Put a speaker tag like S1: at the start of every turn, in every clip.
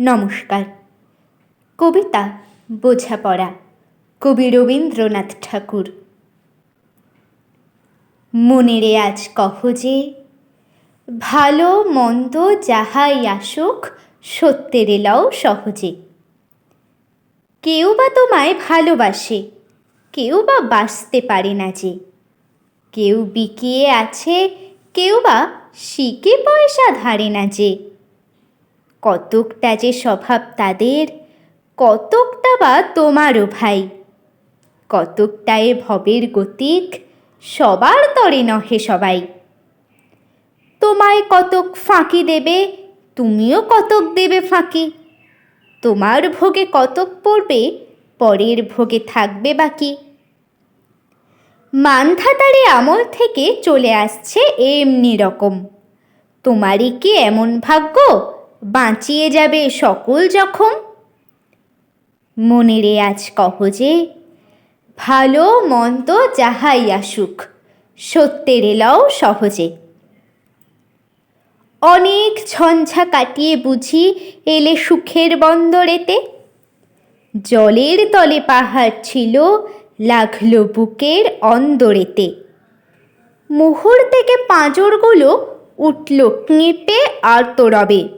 S1: নমস্কার। কবিতা বোঝাপড়া কবি রবীন্দ্রনাথ ঠাকুর। মনেরে আজ কহ যে, ভালো মন্দ যাহাই আসুক, সত্যের এলাও সহজে। কেউ বা তোমায় ভালোবাসে কেউ বা বাঁচতে পারে না যে। কেউ বিকিয়ে আছে কেউ বা শিকে পয়সা ধারে না যে। কতকটা যে স্বভাব তাদের, কতকটা বা তোমারও ভাই। কতকটা এ ভবের গতিক, সবার তরে নহে সবাই। তোমায় কতক ফাঁকি দেবে, তুমিও কতক দেবে ফাঁকি। তোমার ভোগে কতক পড়বে, পরের ভোগে থাকবে বাকি। মানধাতারে আমল থেকে চলে আসছে এমনি রকম। তোমারই কি এমন ভাগ্য? বাঁচিয়ে যাবে সকল জখম? মনেরে, আজ কহ যে, ভালো মন্দ যাহাই আসুক, সত্যের এলাও সহজে। অনেক ঝঞ্ঝা কাটিয়ে বুঝি এলে সুখের বন্দরেতে। জলের তলে পাহাড় ছিল, লাগল বুকের অন্দরেতে। মুহুর থেকে পাঁজরগুলো উঠল কেঁপে আর রবে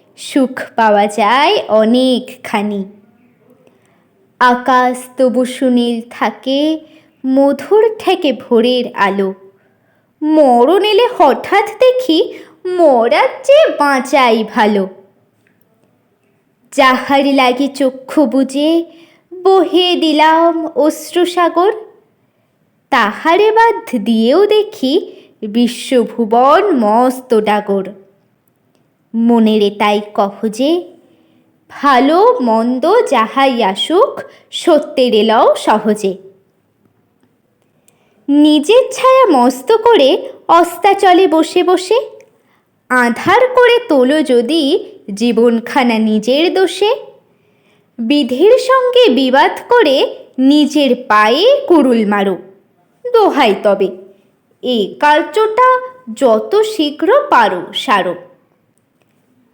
S1: সুখ পাওয়া যায় অনেকখানি। আকাশ তবু সুনীল থাকে, মধুর ঠেকে ভোরের আলো। মরণ এলে হঠাৎ দেখি মরার চেয়ে বাঁচাই ভালো। যাহার লাগে চক্ষু বুঝে বহে দিলাম অশ্রুসাগর, তাহারে বাদ দিয়েও দেখি বিশ্বভুবন মস্ত ডাগর। মনেরে তাই কহ যে, ভালো মন্দ যাহাই আসুক, সত্যের এলাও সহজে। নিজের ছায়া মস্ত করে অস্তাচলে বসে বসে, আধার করে তোলো যদি জীবনখানা নিজের দোষে, বিধির সঙ্গে বিবাদ করে নিজের পায়ে কুরুল মারো। দোহাই তবে এই কার্যটা যত শীঘ্র পারো সারো।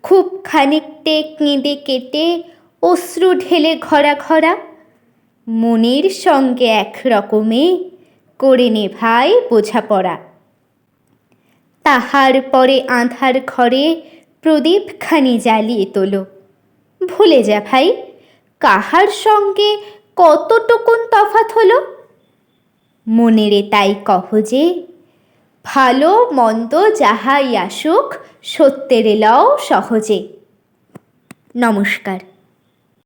S1: খুব খানিকটে কেঁদে কেটে অশ্রু ঢেলে ঘরা ঘরা মনের সঙ্গে এক রকমে করে নে ভাই বোঝাপড়া। তাহার পরে আঁধার ঘরে প্রদীপখানি জ্বালিয়ে তোলো। ভুলে যা ভাই, কাহার সঙ্গে কতটুকুন তফাত হলো? মনেরে তাই কহ যে ভালো মন্দ যাহাই আসুক সত্যের এলাও সহজে। নমস্কার।